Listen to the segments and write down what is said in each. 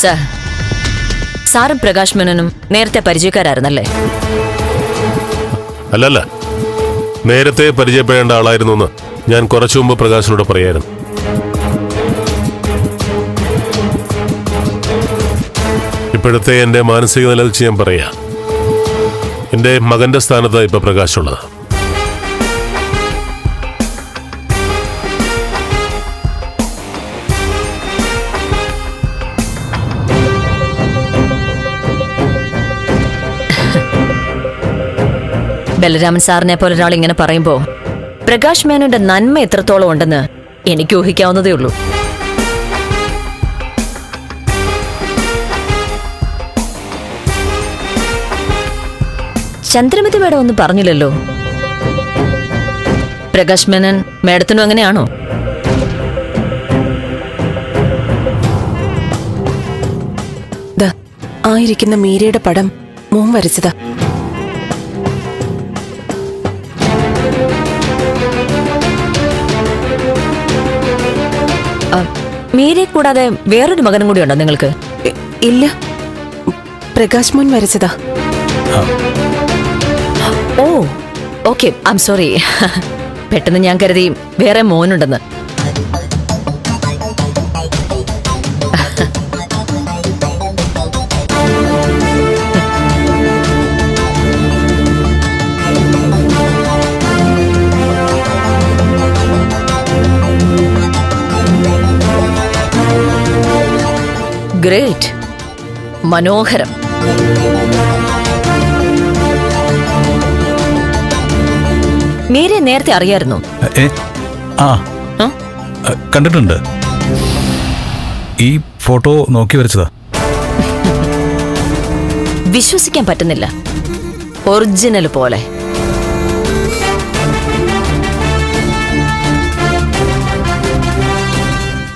Sir. സാറും പ്രകാശ് മേനോനും നേരത്തെ പരിചയക്കാരായിരുന്നല്ലേ? അല്ലല്ല. നേരത്തെ പരിചയപ്പെടേണ്ട ആളായിരുന്നു എന്ന് ഞാൻ കുറച്ചു മുമ്പ് പ്രകാശിനോട് പറയായിരുന്നു. ഇപ്പോഴത്തെ എന്റെ മാനസിക നില വെച്ച് ഞാൻ പറയാ. എന്റെ മകന്റെ സ്ഥാനത്താണ് ഇപ്പൊ പ്രകാശുള്ളത്. ബലരാമൻ സാറിനെ പോലെ ഒരാൾ ഇങ്ങനെ പറയുമ്പോ പ്രകാശ് മേനോന്റെ നന്മ എത്രത്തോളം ഉണ്ടെന്ന് എനിക്ക് ഊഹിക്കാവുന്നതേ ഉള്ളൂ. ചന്ദ്രമതി മേഡം ഒന്നും പറഞ്ഞില്ലല്ലോ. പ്രകാശ് മേനൻ മേഡത്തിനും അങ്ങനെയാണോ? ആയിരിക്കുന്ന മീരയുടെ പടം മോൻ വരച്ചതാ. മീരെ കൂടാതെ വേറൊരു മകനും കൂടി ഉണ്ടോ നിങ്ങൾക്ക്? ഇല്ല. പ്രകാശ് മോൻ വരച്ചതാ oh okay I'm sorry പെട്ടെന്ന് ഞാൻ കരുതി വേറെ മോനുണ്ടെന്ന്. ഗ്രേറ്റ് മനോഹരം. മീരെ നേരത്തെ അറിയായിരുന്നു? ആ? കണ്ടിട്ടുണ്ട്. ഈ ഫോട്ടോ നോക്കി വരച്ചതാ. വിശ്വസിക്കാൻ പറ്റുന്നില്ല. ഒറിജിനൽ പോലെ.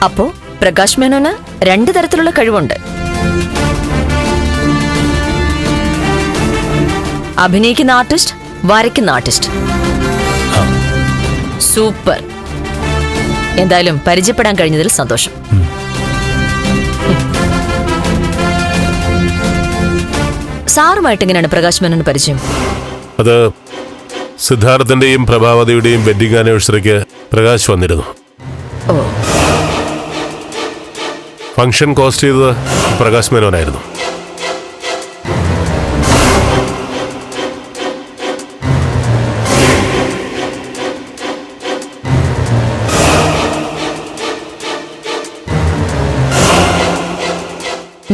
അപ്പോ? പ്രകാശ് മേനോന് രണ്ട് തരത്തിലുള്ള കഴിവുണ്ട്. അഭിനയിക്കുന്ന ആർട്ടിസ്റ്റ് വരയ്ക്കുന്ന ആർട്ടിസ്റ്റ്. സൂപ്പർ. എന്തായാലും പരിചയപ്പെടാൻ കഴിഞ്ഞതിൽ സന്തോഷം. സാറുമായിട്ട് എങ്ങനെയാണ് പ്രകാശ് മേനോന് പരിചയം? അത് സിദ്ധാർത്ഥന്റെയും പ്രഭാവതിയുടെയും വെഡിങ് ആനിവേഴ്സറിക്ക് പ്രകാശ് വന്നിരുന്നു. ഓ. ഫംഗ്ഷൻ കോസ്റ്റ് ചെയ്തത് പ്രകാശ് മേനോനായിരുന്നു.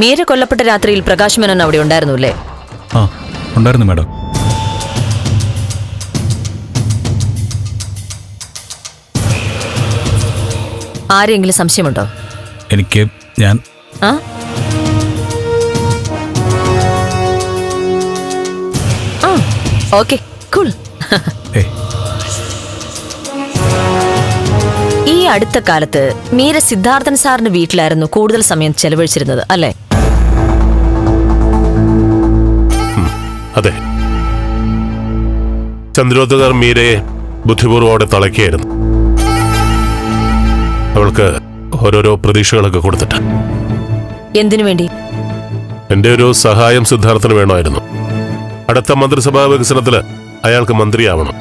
മീര കൊല്ലപ്പെട്ട രാത്രിയിൽ പ്രകാശ് മേനോൻ അവിടെ ഉണ്ടായിരുന്നു അല്ലേ? ആ ഉണ്ടായിരുന്നു മാഡം. ആരെങ്കിലും സംശയമുണ്ടോ? എനിക്ക് ഞാൻ. ആ? ഓക്കെ കൂൾ ഈ അടുത്ത കാലത്ത് മീര സിദ്ധാർത്ഥൻ സാറിന്റെ വീട്ടിലായിരുന്നു കൂടുതൽ സമയം ചെലവഴിച്ചിരുന്നത് അല്ലേ? അതെ. ചന്ദ്രോദ്ധകർ മീരയെ ബുദ്ധിപൂർവോടെ തളയ്ക്കുകയായിരുന്നു. അവൾക്ക് ഓരോരോ പ്രതീക്ഷകളൊക്കെ കൊടുത്തിട്ട്. എന്തിനു വേണ്ടി? എന്റെ ഒരു സഹായം സിദ്ധാർത്ഥന് വേണമായിരുന്നു. അടുത്ത മന്ത്രിസഭാ വികസനത്തിൽ അയാൾക്ക് മന്ത്രിയാവണം.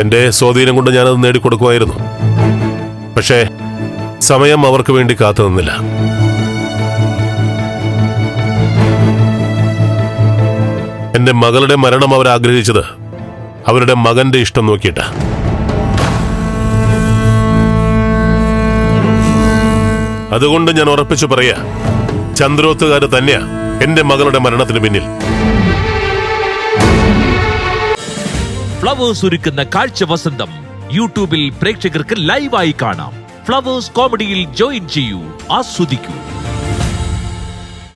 എന്റെ സ്വാധീനം കൊണ്ട് ഞാനത് നേടിക്കൊടുക്കുമായിരുന്നു. പക്ഷേ സമയം അവർക്ക് വേണ്ടി കാത്തു നിന്നില്ല. എന്റെ മകളുടെ മരണം അവർ ആഗ്രഹിച്ചത് അവരുടെ മകന്റെ ഇഷ്ടം നോക്കിയിട്ടാ. അതുകൊണ്ട് ഞാൻ ഉറപ്പിച്ചു പറയാ ചന്ദ്രോത്തുകാർ തന്നെയാ എന്റെ മകളുടെ മരണത്തിന് പിന്നിൽ. ഫ്ലവേഴ്സ് ഒരുക്കുന്ന കാഴ്ച വസന്തം യൂട്യൂബിൽ പ്രേക്ഷകർക്ക് ലൈവായി കാണാം. ഫ്ലവേഴ്സ് കോമഡിയിൽ ജോയിൻ ചെയ്യൂ ആസ്വദിക്കൂ.